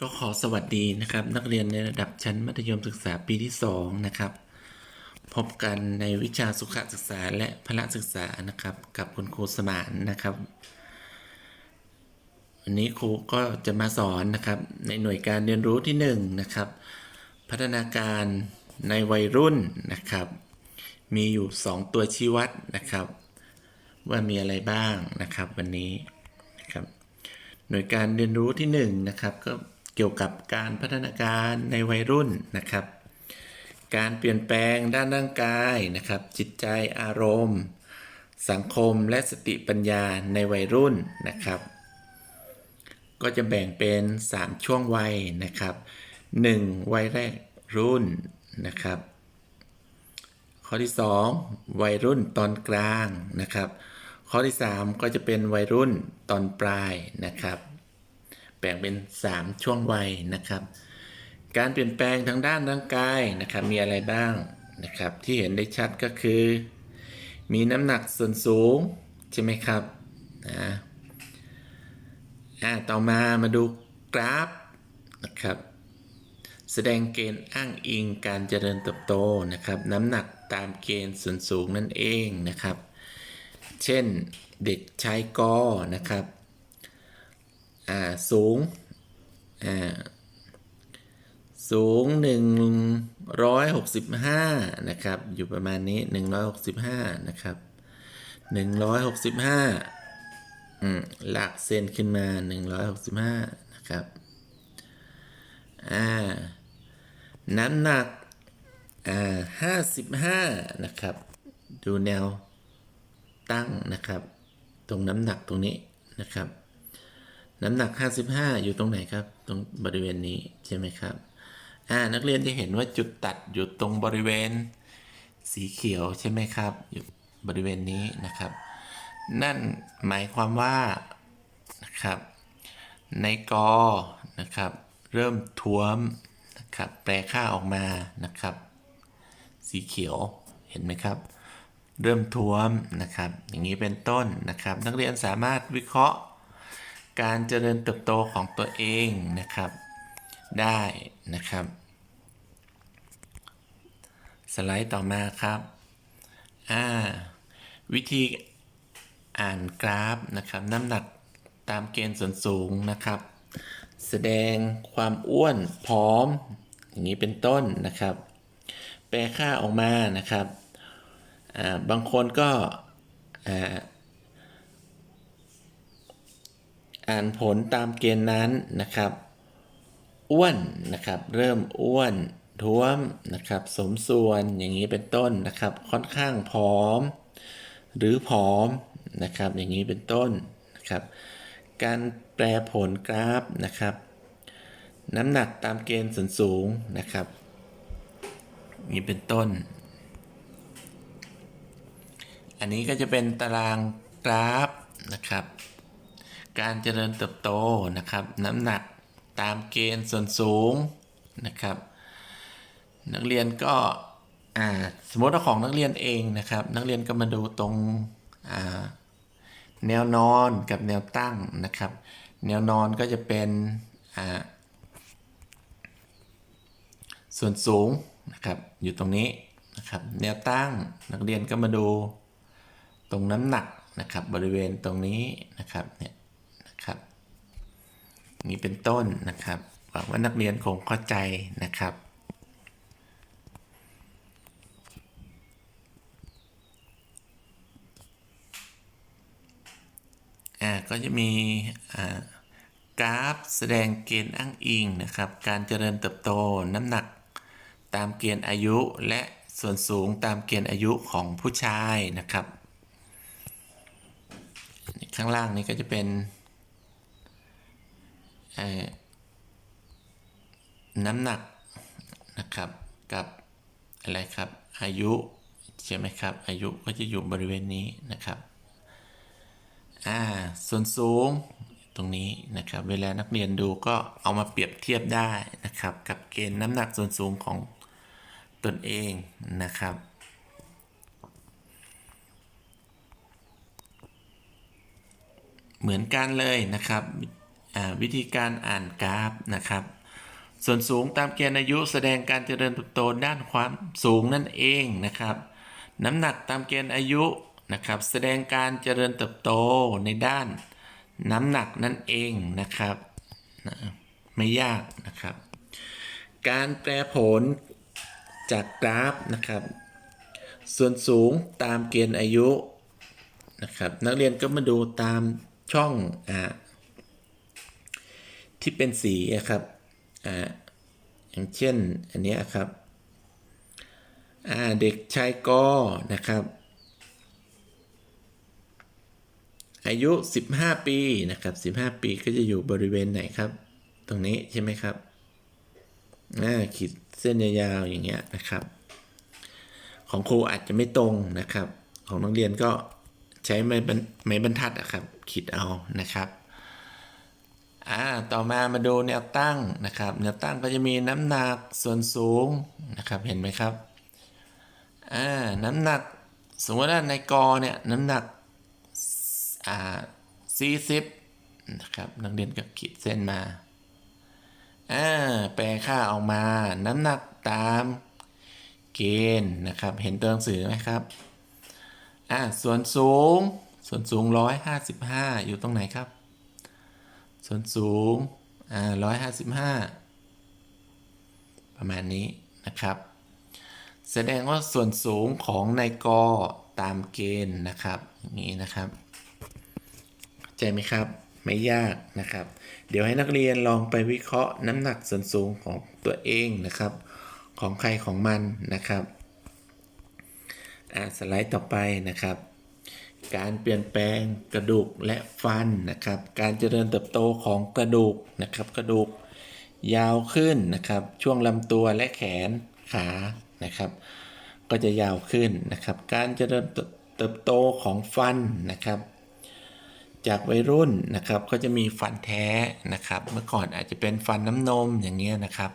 ก็ขอสวัสดีนะครับ นักเรียนในระดับชั้นมัธยมศึกษาปีที่ 2 นะครับ พบกันในวิชาสุขศึกษาและพละศึกษานะครับ กับคุณครูสมานนะครับวันนี้ครูก็จะมาสอนนะครับในหน่วยการเรียนรู้ที่1นะครับ พัฒนาการในวัยรุ่นนะครับ มีอยู่ 2 ตัวชี้วัดนะครับ ว่ามีอะไรบ้างนะครับวันนี้นะครับหน่วยการเรียนรู้ที่1นงนะครับก็ เกี่ยวกับการพัฒนาการในวัยรุ่นนะครับ การเปลี่ยนแปลงด้านร่างกายนะครับ จิตใจอารมณ์ สังคมและสติปัญญาในวัยรุ่นนะครับ ก็จะแบ่งเป็น 3 ช่วงวัยนะครับ 1. วัยแรกรุ่นนะครับ ข้อที่ 2 วัยรุ่นตอนกลางนะครับ ข้อที่ 3 ก็จะเป็นวัยรุ่นตอนปลายนะครับ แบ่งเป็น 3 ช่วงวัยนะครับ การเปลี่ยนแปลงทางด้านร่างกายนะครับมีอะไรบ้างนะครับ ที่เห็นได้ชัดก็คือ มีน้ำหนักส่วนสูง ใช่ไหมครับนะอ่าต่อมามาดูกราฟนะครับแสดงเกณฑ์อ้างอิงการเจริญเติบโตนะครับน้ำหนักตามเกณฑ์ส่วนสูงนั่นเองนะครับ เช่นเด็กชายกอนะครับ อ่าสูงอ่าสูง 165 นะครับ อยู่ประมาณนี้ 165 นะครับ 165อืมหลักเซนขึ้นมา 165 นะครับ อ่า น้ำหนัก อ่าห้าสิบห้านะครับ ดูแนวตั้งนะครับ ตรงน้ำหนักตรงนี้นะครับ น้ำหนัก 55 อยู่ตรงไหนครับ ตรงบริเวณนี้ใช่ไหมครับอ่านักเรียนจะเห็นว่าจุดตัดอยู่ตรงบริเวณสีเขียวใช่ไหมครับ อยู่บริเวณนี้นะครับ นั่นหมายความว่านะครับในกอนะครับ เริ่มท้วมนะครับแปลค่าออกมานะครับ สีเขียวเห็นไหมครับ เริ่มท้วมนะครับ อย่างนี้เป็นต้นนะครับ นักเรียนสามารถวิเคราะห์ การเจริญเติบโตของตัวเองนะครับ ได้นะครับ สไลด์ต่อมาครับอ่าวิธีอ่านกราฟนะครับ น้ำหนักตามเกณฑ์ส่วนสูงนะครับ แสดงความอ้วนผอม อย่างนี้เป็นต้นนะครับ แปลค่าออกมานะครับาบางคนก็ อ่านผลตามเกณฑ์นั้นนะครับ อ้วนนะครับ เริ่มอ้วนท้วมนะครับ สมส่วนอย่างนี้เป็นต้นนะครับ ค่อนข้างผอม หรือผอมนะครับ อย่างนี้เป็นต้นนะครับ การแปลผลกราฟนะครับ น้ำหนักตามเกณฑ์ส่วนสูงนะครับนี่เป็นต้น อันนี้ก็จะเป็นตารางกราฟนะครับ การเจริญเติบโตนะครับ น้ำหนักตามเกณฑ์ส่วนสูงนะครับ นักเรียนก็สมมติว่าของนักเรียนเองนะครับ นักเรียนก็มาดูตรงแนวนอนกับแนวตั้งนะครับ แนวนอนก็จะเป็นส่วนสูงนะครับอยู่ตรงนี้นะครับ แนวตั้งนักเรียนก็มาดูตรงน้ำหนักนะครับ บริเวณตรงนี้นะครับเนี่ยนะครับ นี่เป็นต้นนะครับหวังว่านักเรียนคงเข้าใจนะครับอ่าก็จะมีอ่ากราฟแสดงเกณฑ์อ้างอิงนะครับ การเจริญเติบโตน้ำหนักตามเกณฑ์อายุและส่วนสูงตามเกณฑ์อายุของผู้ชายนะครับ ข้างล่างนี้ก็จะเป็น น้ำหนักนะครับกับอะไรครับอายุใช่ไหมครับอายุก็จะอยู่บริเวณนี้นะครับอ่าส่วนสูงตรงนี้นะครับเวลานักเรียนดูก็เอามาเปรียบเทียบได้นะครับ กับเกณฑ์น้ำหนักส่วนสูงของตนเองนะครับเหมือนกันเลยนะครับ วิธีการอ่านกราฟนะครับ ส่วนสูงตามเกณฑ์อายุแสดงการเจริญเติบโตด้านความสูงนั่นเองนะครับ น้ำหนักตามเกณฑ์อายุนะครับแสดงการเจริญเติบโตในด้านน้ำหนักนั่นเองนะครับนะไม่ยากนะครับ การแปลผลจากกราฟนะครับ ส่วนสูงตามเกณฑ์อายุนะครับ นักเรียนก็มาดูตามช่องอ่า ที่เป็นสีอะครับอ่าอย่างเช่นอันนี้ครับอ่าเด็กชายกอนะครับ อายุ 15 ปีนะครับ15 ปีก็จะอยู่บริเวณไหนครับ ตรงนี้ใช่ไหมครับอ่าขีดเส้นยาวๆอย่างเงี้ยนะครับ ของครูอาจจะไม่ตรงนะครับ ของนักเรียนก็ใช้ไม้บรรไม้บรรทัดอะครับขีดเอานะครับ อ่าต่อมามาดูแนวตั้งนะครับแนวตั้งก็จะมีน้ำหนักส่วนสูงนะครับเห็นไหมครับอ่าน้ำหนักสมมติว่าในกอเนี่ยน้ำหนักอ่าสี่สิบนะครับนักเรียนก็ขีดเส้นมาอ่าแปลค่าออกมาน้ำหนักตามเกณฑ์นะครับ เห็นตัวหนังสือไหมครับอ่าส่วนสูงส่วนสูง 155 อยู่ตรงไหนครับ ส่วนสูงอ่า155ประมาณนี้นะครับ แสดงว่าส่วนสูงของนายกตามเกณฑ์นะครับอย่างนี้นะครับเข้าใจไหมครับไม่ยากนะครับ เดี๋ยวให้นักเรียนลองไปวิเคราะห์น้ำหนักส่วนสูงของตัวเองนะครับ ของใครของมันนะครับ อ่าสไลด์ต่อไปนะครับ การเปลี่ยนแปลงกระดูกและฟันนะครับ การเจริญเติบโตของกระดูกนะครับ กระดูกยาวขึ้นนะครับ ช่วงลำตัวและแขนขานะครับ ก็จะยาวขึ้นนะครับ การเจริญเติบโตของฟันนะครับ จากวัยรุ่นนะครับก็จะมีฟันแท้นะครับ เมื่อก่อนอาจจะเป็นฟันน้ำนมอย่างเงี้ยนะครับ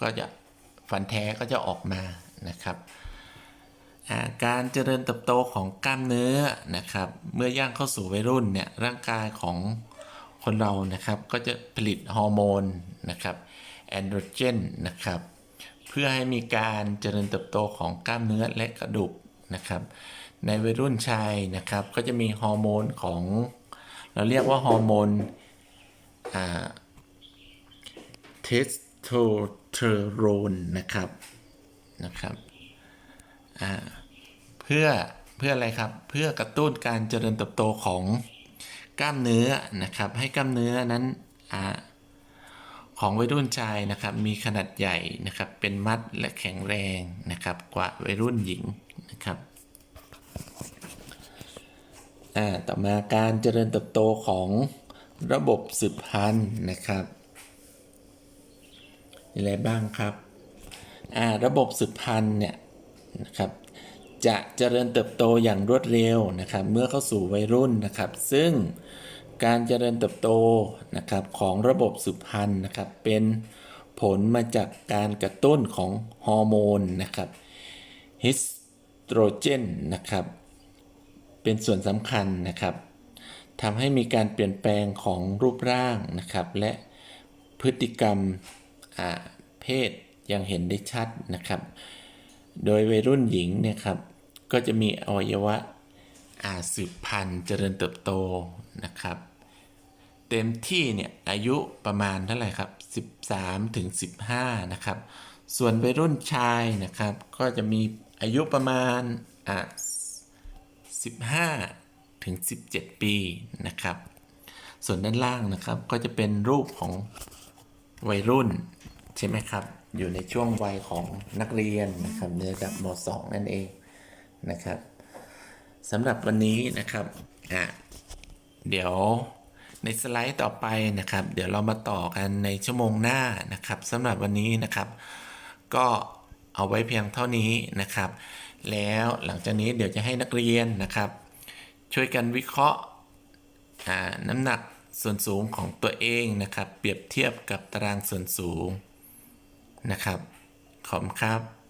ก็จะฟันแท้ก็จะออกมานะครับ การเจริญเติบโตของกล้ามเนื้อนะครับ เมื่อย่างเข้าสู่วัยรุ่นเนี่ยร่างกายของคนเรานะครับก็จะผลิตฮอร์โมนนะครับแอนโดรเจนนะครับ เพื่อให้มีการเจริญเติบโตของกล้ามเนื้อและกระดูกนะครับ ในวัยรุ่นชายนะครับก็จะมีฮอร์โมนของ เราเรียกว่าฮอร์โมนเทสโทสเตอโรนนะครับนะครับ เพื่อเพื่ออะไรครับเพื่อกระตุ้นการเจริญเติบโตของกล้ามเนื้อนะครับ ให้กล้ามเนื้อนั้นอของวัยรุ่นชายนะครับ มีขนาดใหญ่นะครับ เป็นมัดและแข็งแรงนะครับ กว่าวัยรุ่นหญิงนะครับต่อมาการเจริญเติบโตของระบบสืบพันธุ์นะครับมีอะไรบ้างครับ ระบบสืบพันธุ์เนี่ย นะครับจะเจริญเติบโตอย่างรวดเร็วนะครับเมื่อเข้าสู่วัยรุ่นนะครับ ซึ่งการเจริญเติบโตนะครับของระบบสืบพันธุ์นะครับเป็นผลมาจากการกระตุ้นของฮอร์โมนนะครับฮิสโตรเจนนะครับเป็นส่วนสำคัญนะครับทำให้มีการเปลี่ยนแปลงของรูปร่างนะครับและพฤติกรรมอาเพศยังเห็นได้ชัดนะครับ โดยวัยรุ่นหญิงเนี่ยครับ ก็จะมีอวัยวะอาสืบพันธุ์เจริญเติบโตนะครับ เต็มที่เนี่ยอายุประมาณเท่าไหร่ครับ 13ถึง15 นะครับ ส่วนวัยรุ่นชายนะครับ ก็จะมีอายุประมาณอ่า15ถึง17 ปีนะครับ ส่วนด้านล่างนะครับก็จะเป็นรูปของวัยรุ่น ใช่ไหมครับ อยู่ในช่วงวัยของนักเรียนนะครับในระดับม .2 นั่นเองนะครับสำหรับวันนี้นะครับอะเดี๋ยวในสไลด์ต่อไปนะครับ เดี๋ยวเรามาต่อกันในชั่วโมงหน้านะครับสำหรับวันนี้นะครับ ก็เอาไว้เพียงเท่านี้นะครับ แล้วหลังจากนี้เดี๋ยวจะให้นักเรียนนะครับ ช่วยกันวิเคราะห์อ่าน้ำหนักส่วนสูงของตัวเองนะครับ เปรียบเทียบกับตารางส่วนสูง นะครับ ขอบคุณครับ